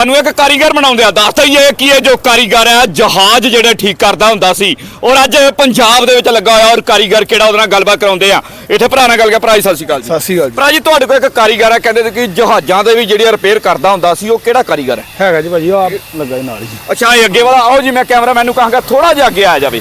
ਸਾਨੂੰ ਇੱਕ ਕਾਰੀਗਰ ਬਣਾਉਂਦੇ ਆ ਦੱਸਦਾ ਹੀ ਇਹ ਕੀ ਇਹ ਜੋ ਕਾਰੀਗਰ ਹੈ? ਜਹਾਜ਼ ਜਿਹੜੇ ਠੀਕ ਕਰਦਾ ਹੁੰਦਾ ਸੀ। ਔਰ ਅੱਜ ਪੰਜਾਬ ਦੇ ਵਿੱਚ ਲੱਗਾ ਹੋਇਆ ਔਰ ਕਾਰੀਗਰ ਕਿਹੜਾ ਉਹਦੇ ਨਾਲ ਗੱਲਬਾਤ ਕਰਾਉਂਦੇ ਆ? ਇੱਥੇ ਭਰਾ ਨਾਲ ਗੱਲ ਕਰ ਭਰਾ ਜੀ ਸਤਿ ਸ਼੍ਰੀ ਅਕਾਲ ਜੀ। ਸਤਿ ਸ਼੍ਰੀ ਅਕਾਲ ਜੀ। ਭਰਾ ਜੀ ਤੁਹਾਡੇ ਕੋਲ ਇੱਕ ਕਾਰੀਗਰ ਹੈ ਕਹਿੰਦੇ ਸੀ ਕਿ ਜਹਾਜ਼ਾਂ ਦੇ ਵੀ ਜਿਹੜੀ ਰਿਪੇਅਰ ਕਰਦਾ ਹੁੰਦਾ ਸੀ ਉਹ ਕਿਹੜਾ ਕਾਰੀਗਰ ਹੈ? ਹੈਗਾ ਜੀ ਭਾਜੀ ਆਪ ਲੱਗਾ ਜੀ ਨਾਲ ਜੀ ਅੱਛਾ ਇਹ ਅੱਗੇ ਵਾਲਾ ਆਓ ਜੀ ਮੈਂ ਕੈਮਰਾ ਮੈਨੂੰ ਕਹਾਂਗਾ ਥੋੜਾ ਜਿਹਾ ਅੱਗੇ ਆ ਜਾਵੇ।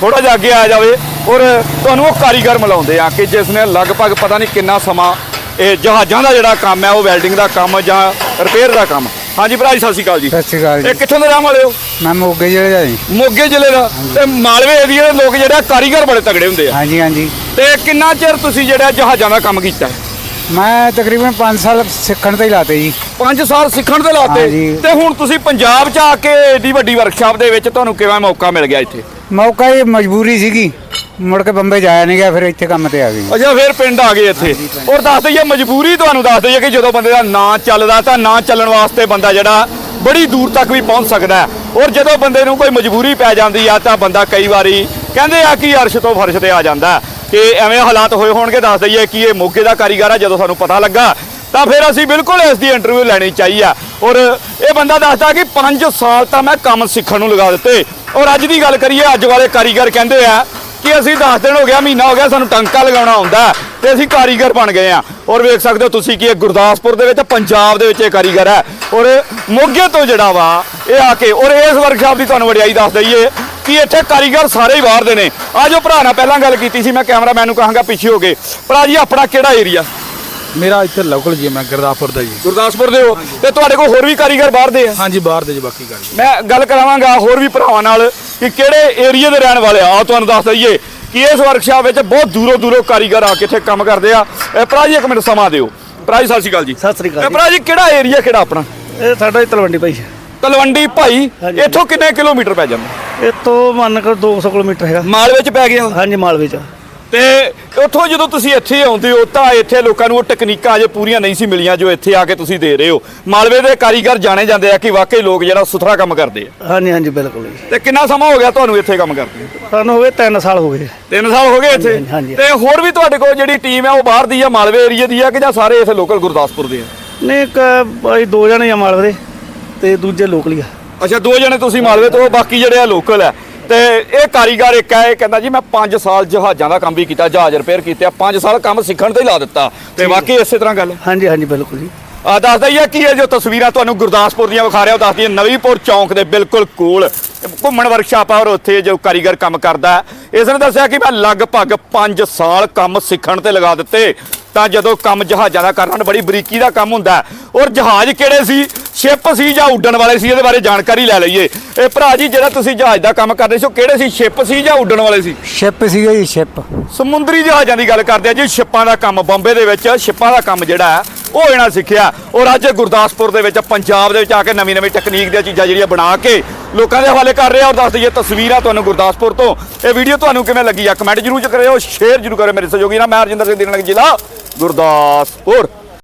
ਥੋੜਾ ਜਿਹਾ ਅੱਗੇ ਆ ਜਾਵੇ। ਔਰ ਤੁਹਾਨੂੰ ਉਹ ਕਾਰੀਗਰ ਮਿਲਾਉਂਦੇ ਆ ਕਿ ਜਿਸ ਨੇ ਲਗਭਗ ਪਤਾ ਨਹੀਂ ਕਿੰਨਾ ਸਮਾਂ ਇਹ ਜਹਾਜ਼ਾਂ ਦਾ ਜਿਹੜਾ ਕੰਮ ਹੈ ਉਹ ਵੈਲਡਿੰਗ ਦਾ ਕੰਮ ਜਾਂ ਰਿਪੇਅਰ ਦਾ ਕੰਮ। ਹਾਂਜੀ ਭਰਾ ਜੀ ਸਤਿ ਸ਼੍ਰੀ ਅਕਾਲ ਜੀ। ਸਤਿ ਸ਼੍ਰੀ ਅਕਾਲ ਇਹ ਜੀ ਕਿੱਥੋਂ ਦੇ ਰਹਿਣ ਵਾਲੇ ਹੋ? ਮੈਂ ਮੋਗੇ ਜਿਹੜੇ ਦਾ ਜੀ। ਮੋਗੇ ਜ਼ਿਲ੍ਹੇ ਦਾ। ਤੇ ਮਾਲਵੇ ਏਰੀਆ ਦੇ ਲੋਕ ਜਿਹੜੇ ਕਾਰੀਗਰ ਬੜੇ ਤਗੜੇ ਹੁੰਦੇ ਆ। ਹਾਂਜੀ ਹਾਂਜੀ। ਤੇ ਕਿੰਨਾ ਚਿਰ ਤੁਸੀਂ ਜਿਹੜਾ ਜਹਾਜ਼ਾਂ ਦਾ ਕੰਮ ਕੀਤਾ? ਮੈਂ ਤਕਰੀਬਨ 5 ਸਾਲ ਸਿੱਖਣ ਤੇ ਹੀ ਲਾਤੇ ਜੀ। 5 ਸਾਲ ਸਿੱਖਣ ਦੇ ਲਾਤੇ। ਤੇ ਹੁਣ ਤੁਸੀਂ ਪੰਜਾਬ 'ਚ ਆ ਕੇ ਏਡੀ ਵੱਡੀ ਵਰਕਸ਼ਾਪ ਦੇ ਵਿੱਚ ਤੁਹਾਨੂੰ ਕਿਵੇਂ ਮੌਕਾ ਮਿਲ ਗਿਆ ਇੱਥੇ? ਮੌਕਾ ਹੀ ਮਜਬੂਰੀ ਸੀਗੀ। ਮੁੜ ਕੇ ਬੰਬੇ ਜਾਇਆ ਨਹੀਂ ਗਿਆ ਫਿਰ ਇੱਥੇ ਕੰਮ ਤੇ ਆ ਗਈ ਅੱਛਾ ਫਿਰ ਪਿੰਡ ਆ ਗਏ ਇੱਥੇ। ਔਰ ਦੱਸ ਦਈਏ ਮਜਬੂਰੀ ਤੁਹਾਨੂੰ ਦੱਸ ਦਈਏ ਕਿ ਜਦੋਂ ਬੰਦੇ ਦਾ ਨਾਂ ਚੱਲਦਾ ਤਾਂ ਨਾਂ ਚੱਲਣ ਵਾਸਤੇ ਬੰਦਾ ਜਿਹੜਾ ਬੜੀ ਦੂਰ ਤੱਕ ਵੀ ਪਹੁੰਚ ਸਕਦਾ ਔਰ ਜਦੋਂ ਬੰਦੇ ਨੂੰ ਕੋਈ ਮਜਬੂਰੀ ਪੈ ਜਾਂਦੀ ਆ ਤਾਂ ਬੰਦਾ ਕਈ ਵਾਰੀ ਕਹਿੰਦੇ ਆ ਕਿ ਅਰਸ਼ ਤੋਂ ਫਰਸ਼ ਤੇ ਆ ਜਾਂਦਾ। ਕਿ ਐਵੇਂ ਹਾਲਾਤ ਹੋਏ ਹੋਣਗੇ ਦੱਸ ਦਈਏ ਕਿ ਇਹ ਮੋਗੇ ਦਾ ਕਾਰੀਗਰ ਆ ਜਦੋਂ ਸਾਨੂੰ ਪਤਾ ਲੱਗਾ ਤਾਂ ਫਿਰ ਅਸੀਂ ਬਿਲਕੁਲ ਇਸ ਦੀ ਇੰਟਰਵਿਊ ਲੈਣੀ ਚਾਹੀ ਆ। ਔਰ ਇਹ ਬੰਦਾ ਦੱਸਦਾ ਕਿ 5 ਸਾਲ ਤਾਂ ਮੈਂ ਕੰਮ ਸਿੱਖਣ ਨੂੰ ਲਗਾ ਦਿੱਤੇ। ਔਰ ਅੱਜ ਦੀ ਗੱਲ ਕਰੀਏ, ਅੱਜ ਵਾਲੇ ਕਾਰੀਗਰ ਕਹਿੰਦੇ ਆ ਕਿ ਅਸੀਂ 10 ਦਿਨ ਹੋ ਗਿਆ, ਮਹੀਨਾ ਹੋ ਗਿਆ, ਸਾਨੂੰ ਟੰਕਾ ਲਗਾਉਣਾ ਆਉਂਦਾ ਹੈ ਤੇ ਅਸੀਂ ਕਾਰੀਗਰ ਬਣ ਗਏ ਆ। ਔਰ ਵੇਖ ਸਕਦੇ ਹੋ ਤੁਸੀਂ ਕਿ ਇਹ ਗੁਰਦਾਸਪੁਰ ਦੇ ਵਿੱਚ, ਪੰਜਾਬ ਦੇ ਵਿੱਚ ਇਹ ਕਾਰੀਗਰ ਹੈ। ਔਰ ਮੋਗੇ ਤੋਂ ਜਿਹੜਾ ਵਾ, ਇਹ ਆ ਕੇ, ਔਰ ਇਸ ਵਰਕਸ਼ਾਪ ਦੀ ਤੁਹਾਨੂੰ ਵਡਿਆਈ ਦੱਸ ਦਈਏ ਕਿ ਇੱਥੇ ਕਾਰੀਗਰ ਸਾਰੇ ਹੀ ਬਾਹਰ ਦੇ ਨੇ। ਆ ਜੋ ਭਰਾ ਨਾਲ ਪਹਿਲਾਂ ਗੱਲ ਕੀਤੀ ਸੀ, ਮੈਂ ਕੈਮਰਾਮੈਨ ਨੂੰ ਕਹਾਂਗਾ ਪਿੱਛੇ ਹੋ ਗਏ ਭਰਾ ਜੀ, ਆਪਣਾ ਕਿਹੜਾ ਏਰੀਆ ਮੇਰਾ ਇੱਥੇ ਲੋਕਲ ਜੀ ਮੈਂ ਗੁਰਦਾਸਪੁਰ ਦਾ ਜੀ। ਗੁਰਦਾਸਪੁਰ ਦੇ ਹੋ? ਤੇ ਤੁਹਾਡੇ ਕੋਲ ਹੋਰ ਵੀ ਕਾਰੀਗਰ ਬਾਹਰ ਦੇ ਆ? ਹਾਂਜੀ ਬਾਹਰ ਦੇ ਜੀ ਬਾਕੀ ਗੱਲ ਮੈਂ ਗੱਲ ਕਰਾਵਾਂਗਾ ਹੋਰ ਵੀ ਭਰਾਵਾਂ ਨਾਲ ਕਿ ਕਿਹੜੇ ਏਰੀਆ ਦੇ ਰਹਿਣ ਵਾਲੇ ਆ। ਆਓ ਤੁਹਾਨੂੰ ਦੱਸ ਦਈਏ ਕਿ ਇਸ ਵਰਕਸ਼ਾਪ ਵਿੱਚ ਬਹੁਤ ਦੂਰੋਂ ਦੂਰੋਂ ਕਾਰੀਗਰ ਆ ਕੇ ਇੱਥੇ ਕੰਮ ਕਰਦੇ ਆ। ਇਹ ਭਰਾ ਜੀ ਇੱਕ ਮਿੰਟ ਸਮਾਂ ਦਿਓ। ਭਰਾ ਜੀ ਸਤਿ ਸ਼੍ਰੀ ਅਕਾਲ ਜੀ। ਸਤਿ ਸ੍ਰੀ ਇਹ ਅਕਾਲ ਭਰਾ ਜੀ ਕਿਹੜਾ ਏਰੀਆ ਕਿਹੜਾ ਆਪਣਾ? ਜੀ ਇਹ ਸਾਡਾ ਹੀ ਤਲਵੰਡੀ ਭਾਈ ਤਲਵੰਡੀ ਭਾਈ ਹਾਂਜੀ। ਇੱਥੋਂ ਕਿੰਨੇ ਕਿਲੋਮੀਟਰ ਪੈ ਜਾਂਦਾ? ਇਹ ਤੋਂ ਮੰਨ ਕੇ 200 ਕਿਲੋਮੀਟਰ ਹੈਗਾ। ਮਾਲ ਵਿੱਚ ਪੈ ਗਿਆ। ਹਾਂਜੀ ਮਾਲਵੇ ਚ ਤੇ ਉੱਥੋਂ ਜਦੋਂ ਤੁਸੀਂ ਇੱਥੇ ਆਉਂਦੇ ਹੋ ਤਾਂ ਇੱਥੇ ਲੋਕਾਂ ਨੂੰ ਉਹ ਟੈਕਨੀਕਾਂ ਅਜੇ ਪੂਰੀਆਂ ਨਹੀਂ ਸੀ ਮਿਲੀਆਂ ਜੋ ਇੱਥੇ ਆ ਕੇ ਤੁਸੀਂ ਦੇ ਰਹੇ ਹੋ। ਮਾਲਵੇ ਦੇ ਕਾਰੀਗਰ ਜਾਣੇ ਜਾਂਦੇ ਆ ਕਿ ਵਾਕਈ ਲੋਕ ਜਿਹੜਾ ਸੁਥਰਾ ਕੰਮ ਕਰਦੇ ਆ। ਹਾਂਜੀ ਹਾਂਜੀ ਬਿਲਕੁਲ ਜੀ। ਤੇ ਕਿੰਨਾ ਸਮਾਂ ਹੋ ਗਿਆ ਤੁਹਾਨੂੰ ਇੱਥੇ ਕੰਮ ਕਰਦੇ ਸਾਨੂੰ ਹੋ ਗਏ 3 ਸਾਲ ਹੋ ਗਏ। ਤਿੰਨ ਸਾਲ ਹੋ ਗਏ ਇੱਥੇ? ਹਾਂਜੀ, ਹਾਂਜੀ। ਤੇ ਹੋਰ ਵੀ ਤੁਹਾਡੇ ਕੋਲ ਜਿਹੜੀ ਟੀਮ ਹੈ ਉਹ ਬਾਹਰ ਦੀ ਆ ਮਾਲਵੇ ਏਰੀਆ ਦੀ ਆ ਕਿ ਜਾਂ ਸਾਰੇ ਇੱਥੇ ਲੋਕਲ ਗੁਰਦਾਸਪੁਰ ਦੇ ਆ? ਨੇ ਇੱਕ ਭਾਈ ਦੋ ਜਣੇ ਆ ਮਾਲਵੇ ਦੇ ਤੇ ਦੂਜੇ ਲੋਕਲੀ ਆ। ਅੱਛਾ ਦੋ ਜਣੇ ਤੁਸੀਂ ਮਾਲਵੇ ਤੋਂ ਬਾਕੀ ਜਿਹੜੇ ਆ ਲੋਕਲ ਆ। ਤੇ ਇਹ ਕਾਰੀਗਰ ਇੱਕ ਹੈ ਇਹ ਕਹਿੰਦਾ ਜੀ ਮੈਂ 5 ਸਾਲ ਜਹਾਜ਼ਾਂ ਦਾ ਕੰਮ ਵੀ ਕੀਤਾ ਜਹਾਜ਼ ਰਿਪੇਅਰ ਕੀਤੇ ਆ 5 ਸਾਲ ਕੰਮ ਸਿੱਖਣ ਤੇ ਹੀ ਲਾ ਦਿੱਤਾ। ਤੇ ਵਾਕਈ ਇਸੇ ਤਰ੍ਹਾਂ ਗੱਲ। ਹੈ ਹਾਂਜੀ ਹਾਂਜੀ ਬਿਲਕੁਲ ਜੀ। ਆ ਦੱਸਦਾ ਹੀ ਆ ਕੀ ਇਹ ਜੋ ਤਸਵੀਰਾਂ ਤੁਹਾਨੂੰ ਗੁਰਦਾਸਪੁਰ ਦੀਆਂ ਵਿਖਾ ਰਿਹਾ ਉਹ ਦੱਸਦੀ ਹੈ ਨਵੀਂਪੁਰ ਚੌਂਕ ਦੇ ਬਿਲਕੁਲ ਕੋਲ। ਘੁੰਮਣ ਵਰਕਸ਼ਾਪ ਆ ਔਰ ਉੱਥੇ ਜੋ ਕਾਰੀਗਰ ਕੰਮ ਕਰਦਾ ਹੈ। ਇਸ ਨੇ ਦੱਸਿਆ ਕਿ ਮੈਂ ਲਗਭਗ 5 ਸਾਲ ਕੰਮ ਸਿੱਖਣ ਤੇ ਲਗਾ ਦਿੱਤੇ। ਤਾਂ ਜਦੋਂ ਕੰਮ ਜਹਾਜ਼ਾਂ ਦਾ ਕਰਨਾ ਬੜੀ ਬਰੀਕੀ ਦਾ ਕੰਮ ਹੁੰਦਾ ਹੈ। ਔਰ ਜਹਾਜ਼ ਕਿਹੜੇ ਸੀ? ਸ਼ਿਪ ਸੀ ਜਾਂ ਉੱਡਣ ਵਾਲੇ ਸੀ ਇਹਦੇ ਬਾਰੇ ਜਾਣਕਾਰੀ ਲੈ ਲਈਏ। ਇਹ ਭਰਾ ਜੀ ਜਿਹੜਾ ਤੁਸੀਂ ਜਹਾਜ਼ ਦਾ ਕੰਮ ਕਰਦੇ ਸੀ ਉਹ ਕਿਹੜੇ ਸੀ? ਸ਼ਿਪ ਸੀ ਜਾਂ ਉੱਡਣ ਵਾਲੇ ਸੀ? ਸ਼ਿਪ ਸੀਗਾ ਜੀ ਸ਼ਿਪ। ਸਮੁੰਦਰੀ ਜਹਾਜ਼ਾਂ ਦੀ ਗੱਲ ਕਰਦੇ ਆ ਜੀ ਸ਼ਿਪਾਂ ਦਾ ਕੰਮ ਬੰਬੇ ਦੇ ਵਿੱਚ ਸ਼ਿਪਾਂ ਦਾ ਕੰਮ ਜਿਹੜਾ ਹੈ ਉਹ ਇਹਨਾਂ ਸਿੱਖਿਆ। ਔਰ ਅੱਜ ਗੁਰਦਾਸਪੁਰ ਦੇ ਵਿੱਚ ਪੰਜਾਬ ਦੇ ਵਿੱਚ ਆ ਕੇ ਨਵੀਂ ਨਵੀਂ ਟੈਕਨੀਕ ਦੀਆਂ ਚੀਜ਼ਾਂ ਜਿਹੜੀਆਂ ਬਣਾ ਕੇ ਲੋਕਾਂ ਦੇ ਹਵਾਲੇ ਕਰ ਰਿਹਾ। ਔਰ ਦੱਸ ਦਈਏ ਤਸਵੀਰਾਂ ਤੁਹਾਨੂੰ ਗੁਰਦਾਸਪੁਰ ਤੋਂ। ਇਹ ਵੀਡੀਓ ਤੁਹਾਨੂੰ ਕਿਵੇਂ ਲੱਗੀ ਆ? ਕਮੈਂਟ ਜਰੂਰ ਕਰਿਓ ਸ਼ੇਅਰ ਜਰੂਰ ਕਰਿਓ ਮੇਰੇ ਸਹਿਯੋਗੀ ਨਾਲ। ਮੈਂ ਹਰਜਿੰਦਰ ਸਿੰਘ ਦੀਨ ਜ਼ਿਲ੍ਹਾ ਗੁਰਦਾਸਪੁਰ।